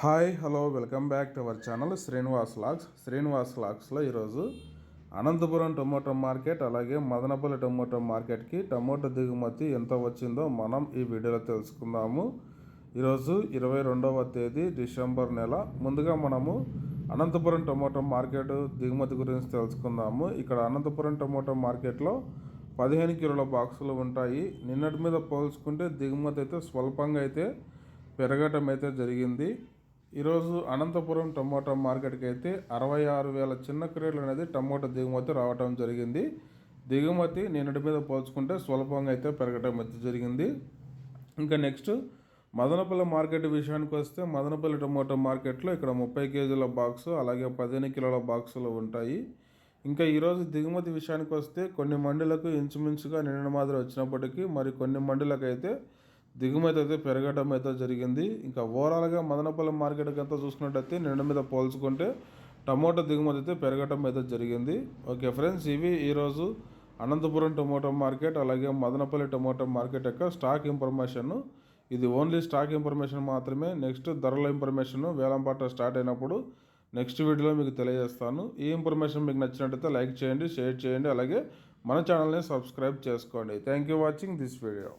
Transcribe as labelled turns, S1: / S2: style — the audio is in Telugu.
S1: Hi hello welcome back to our channel Srinivas logs. Srinivas లాగ్స్లో ఈరోజు అనంతపురం టొమాటో మార్కెట్ అలాగే మదనపల్లి టొమాటో మార్కెట్కి టమోటో దిగుమతి ఎంత వచ్చిందో మనం ఈ వీడియోలో తెలుసుకుందాము. ఈరోజు ఇరవై రెండవ తేదీ డిసెంబర్ నెల. ముందుగా మనము అనంతపురం టొమాటో మార్కెట్ దిగుమతి గురించి తెలుసుకుందాము. ఇక్కడ అనంతపురం టొమాటో మార్కెట్లో పదిహేను కిలోల బాక్సులు ఉంటాయి. నిన్నటి మీద పోల్చుకుంటే దిగుమతి అయితే స్వల్పంగా అయితే పెరగటం అయితే జరిగింది. ఈరోజు అనంతపురం టమోటా మార్కెట్కి అయితే అరవై ఆరు వేల చిన్న క్రేట్లు అనేది టమోటా దిగుమతి రావటం జరిగింది. దిగుమతి నిన్నటి మీద పోల్చుకుంటే స్వల్పంగా అయితే పెరగటం అయితే జరిగింది. ఇంకా నెక్స్ట్ మదనపల్లి మార్కెట్ విషయానికి వస్తే మదనపల్లి టమోటా మార్కెట్లో ఇక్కడ ముప్పై కేజీల బాక్సు అలాగే పదిహేను కిలోల బాక్సులు ఉంటాయి. ఇంకా ఈరోజు దిగుమతి విషయానికి వస్తే కొన్ని మండలకు ఇంచుమించుగా నిన్న మాదిరి వచ్చినప్పటికీ మరి కొన్ని మండలకు అయితే దిగుమతి అయితే పెరగడం అయితే జరిగింది. ఇంకా ఓవరాల్గా మదనపల్లి మార్కెట్కి అంతా చూసుకున్నట్టయితే నిన్న మీద పోల్చుకుంటే టమోటా దిగుమతి అయితే పెరగడం అయితే జరిగింది. ఓకే ఫ్రెండ్స్ ఇవి ఈరోజు అనంతపురం టొమాటో మార్కెట్ అలాగే మదనపల్లి టమోటో మార్కెట్ యొక్క స్టాక్ ఇన్ఫర్మేషన్. ఇది ఓన్లీ స్టాక్ ఇన్ఫర్మేషన్ మాత్రమే. నెక్స్ట్ ధరల ఇన్ఫర్మేషన్ వేలంపాట స్టార్ట్ అయినప్పుడు నెక్స్ట్ వీడియోలో మీకు తెలియజేస్తాను. ఈ ఇన్ఫర్మేషన్ మీకు నచ్చినట్టయితే లైక్ చేయండి షేర్ చేయండి అలాగే మన ఛానల్ని సబ్స్క్రైబ్ చేసుకోండి. Thank you watching this video.